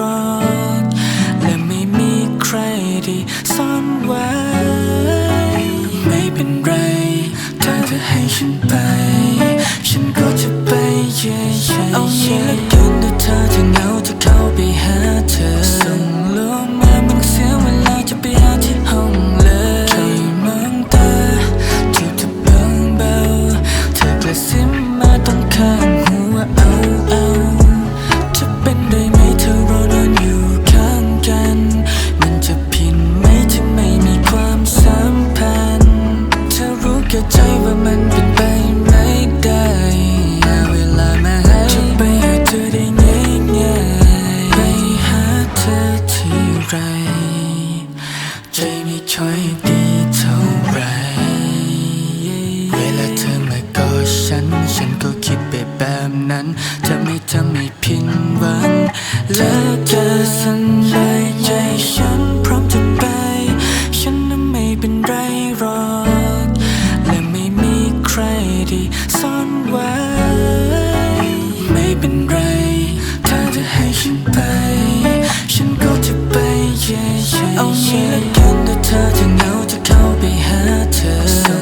รักและไม่มีใครที่ซ่อนไว้ ใจไม่ช่อยดีเท่าไร เวลาเธอมาก็ฉัน ฉันก็คิดไปแบบนั้น จะไม่ทำให้ผิดหวังและเธอสั่นไหลใจฉันพร้อมจะไป ฉันนั้นไม่เป็นไรหรอก และไม่มีใครดี can't touch and know to call me